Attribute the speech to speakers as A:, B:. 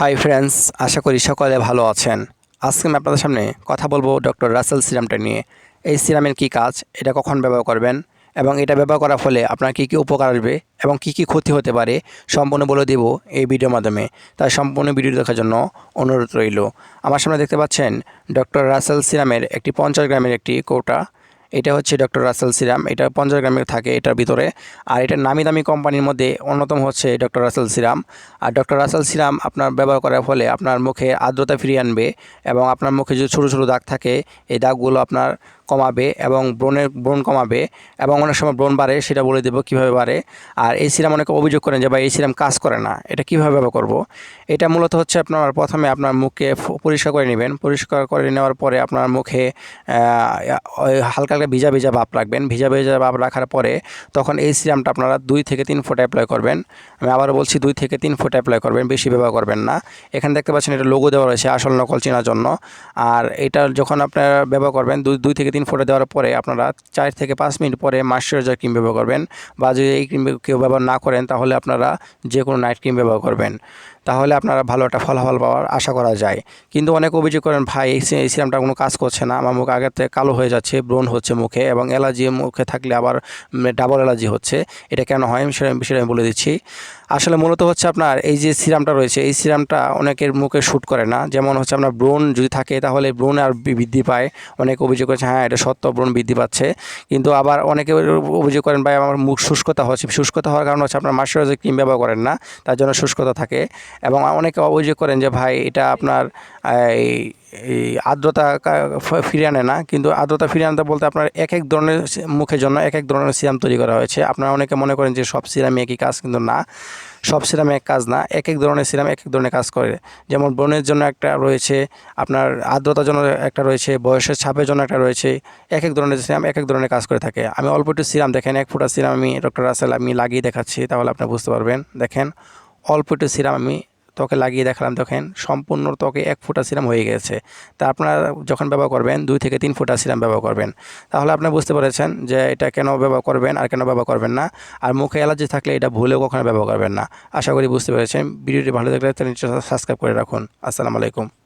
A: Hi friends আশা করি সকলে ভালো আছেন। আজকে আমি আপনাদের সামনে কথা বলব ডক্টর রাসেল সিরামটা নিয়ে। এই সিরামের কী কাজ, এটা কখন ব্যবহার করবেন এবং এটা ব্যবহার করার ফলে আপনার কী কী উপকার আসবে এবং কী কী ক্ষতি হতে পারে সম্পূর্ণ বলে দেব এই ভিডিওর মাধ্যমে। তাই সম্পূর্ণ ভিডিও দেখার জন্য অনুরোধ রইল। আমার সামনে দেখতে পাচ্ছেন ডক্টর রাসেল সিরামের একটি পঞ্চাশ গ্রামের একটি কৌটা। এটা হচ্ছে ডক্টর রাসেল সিরাম এটা পঞ্চাশ গ্রামের থাকে এটার ভিতরে। আর এটা নামি দামি কোম্পানির মধ্যে অন্যতম হচ্ছে ডক্টর রাসেল সিরাম আর ডক্টর রাসেল সিরাম আপনার ব্যবহার করার ফলে আপনার মুখে আর্দ্রতা ফিরিয়ে আনবে এবং আপনার মুখে যে ছোটো ছোটো দাগ থাকে, এই দাগগুলো আপনার কমাবে এবং ব্রণের ব্রণ কমাবে এবং অনেক সময় ব্রণ বাড়ে, সেটা বলে দেবো কীভাবে বাড়ে। আর এই সিরাম অনেকে অভিযোগ করেন যে, ভাই, এই সিরাম কাজ করে না। এটা কীভাবে ব্যবহার করব। এটা মূলত হচ্ছে আপনার প্রথমে আপনার মুখকে ফ- পরিষ্কার করে নেবেন। পরিষ্কার করে নেওয়ার পরে আপনার মুখে হালকা ভিজা ভিজা ভাব রাখবেন। ভিজা ভিজা ভাব রাখার পরে তখন এই সিরামটা আপনারা দুই থেকে তিন ফুট অ্যাপ্লাই করবেন। আমি আবার বলছি, দুই থেকে তিন ফুট অ্যাপ্লাই করবেন, বেশি ব্যবহার করবেন না। এখানে দেখতে পাচ্ছেন এটা লোগো দেওয়া রয়েছে, আসল নকল চেনার জন্য। আর এটা যখন আপনারা ব্যবহার করবেন, দুই দুই থেকে তিন ফুটে দেওয়ার পরে আপনারা চার থেকে পাঁচ মিনিট পরে ময়শ্চারাইজার ক্রিম ব্যবহার করবেন বা যদি এই ক্রিম কেউ ব্যবহার না করেন, তাহলে আপনারা যে কোনো নাইট ক্রিম ব্যবহার করবেন। তাহলে আপনারা ভালো একটা ফলাফল পাওয়ার আশা করা যায়। কিন্তু অনেক অভিযোগ করেন, ভাই, এই সিরামটা কোনো কাজ করছে না। আমার মুখ আগের থেকে কালো হয়ে যাচ্ছে, ব্রণ হচ্ছে মুখে এবং অ্যালার্জি মুখে থাকলে আবার ডাবল অ্যালার্জি হচ্ছে। এটা কেন হয়? আমি, সেটা আমি বলে দিচ্ছি। আসলে মূলত হচ্ছে আপনার এই যে সিরামটা রয়েছে, এই সিরামটা অনেকের মুখে শ্যুট করে না। যেমন হচ্ছে আপনার ব্রণ যদি থাকে তাহলে ব্রণ আর বৃদ্ধি পায়। অনেক অভিযোগ করেছে হ্যাঁ এটা সত্য, ব্রণ বৃদ্ধি পাচ্ছে। কিন্তু আবার অনেকে অভিযোগ করেন, ভাই, আমার মুখ শুষ্কতা হচ্ছে। শুষ্কতা হওয়ার কারণে হচ্ছে আপনার ময়শ্চারাইজার ক্রিম ব্যবহার করেন না। তার জন্য শুষ্কতা থাকে। এবং অনেকে অভিযোগ করেন যে, ভাই, এটা আপনার এই আর্দ্রতা ফিরিয়ে আনে না, কিন্তু আর্দ্রতা ফিরিয়ে আনতে বলতে আপনার এক এক ধরনের মুখের জন্য এক এক ধরনের সিরাম তৈরি করা হয়েছে। আপনারা অনেকে মনে করেন যে সব সিরামে একই কাজ, কিন্তু না। সব সিরামে এক কাজ না, এক এক ধরনের সিরাম এক এক ধরনের কাজ করে। যেমন ব্রণের জন্য একটা রয়েছে, আপনার আর্দ্রতার জন্য একটা রয়েছে, বয়সের ছাপের জন্য একটা রয়েছে, এক এক ধরনের সিরাম এক এক ধরনের কাজ করে থাকে। আমি অল্প একটু সিরাম দেখেন, এক ফুটা সিরাম আমি ডক্টর রাসেল আমি লাগিয়ে দেখাচ্ছি, তাহলে আপনি বুঝতে পারবেন। দেখেন, অল্প একটু সিরাম আমি ত্বকে লাগিয়ে দেখালাম দেখেন, সম্পূর্ণ ত্বকে এক ফুটা সিরাম হয়ে গেছে। তা আপনারা যখন ব্যবহার করবেন, দুই থেকে তিন ফুটা সিরাম ব্যবহার করবেন। তাহলে আপনি বুঝতে পারছেন যে এটা কেন ব্যবহার করবেন আর কেন ব্যবহার করবেন না। আর মুখে অ্যালার্জি থাকলে এটা ভুলেও কখনো ব্যবহার করবেন না। আশা করি বুঝতে পেরেছেন। ভিডিওটি ভালো লাগলে চ্যানেলটি সাবস্ক্রাইব করে রাখুন। আসসালামু আলাইকুম।